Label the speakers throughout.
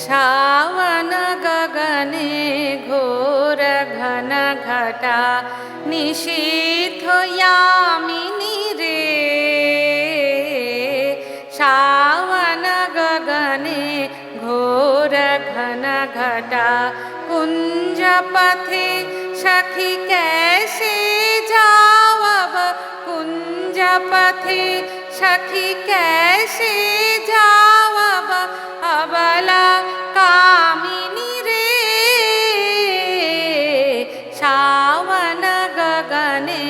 Speaker 1: Shawan গগনে ঘোর ঘন ঘটা নিষিদ্ধ যামিনী রে। শাওয়ান গগনে ঘোর ঘন ঘটা কুঞ্জ পথে সখি কেসে যাওয়াব। কুঞ্জ পথে সখি কেসে যা श्रावण गगने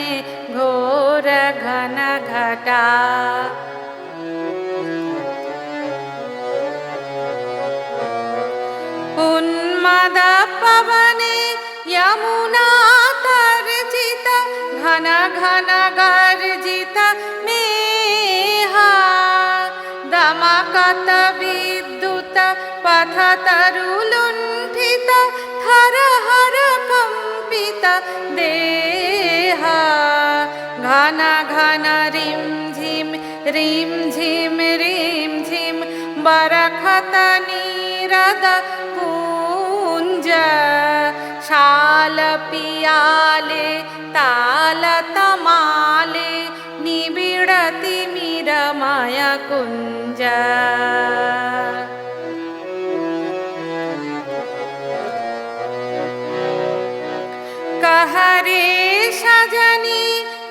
Speaker 1: घोर घन घटा। उन्मद पवने यमुना तर्जित, घन घन गर्जित मेहा। दमकत विद्युत पथ तरुलुण्ठित, हर हर घन घन रिं झिं रिं झिं रिं झिं बरखत नीरद कुञ्ज शाल पियाले ताल तमाले निबिडति मिरमय कुञ्ज कहरे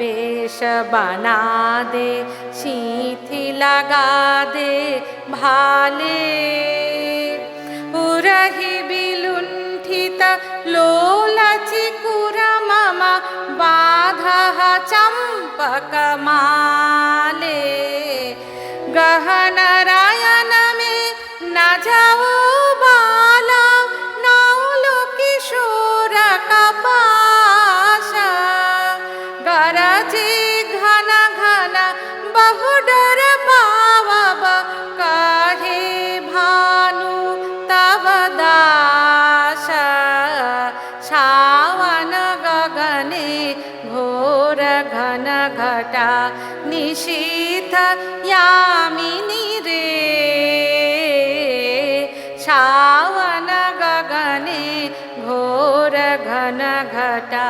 Speaker 1: बेश बना दे सीथी लगा दे भाले उरहि विलुण्ठित लोलचिकुर मम बाधः चम्पकमाले गहनरायन घन घटा निशीथ यामिनी रे श्रावण गगने घोर घन घटा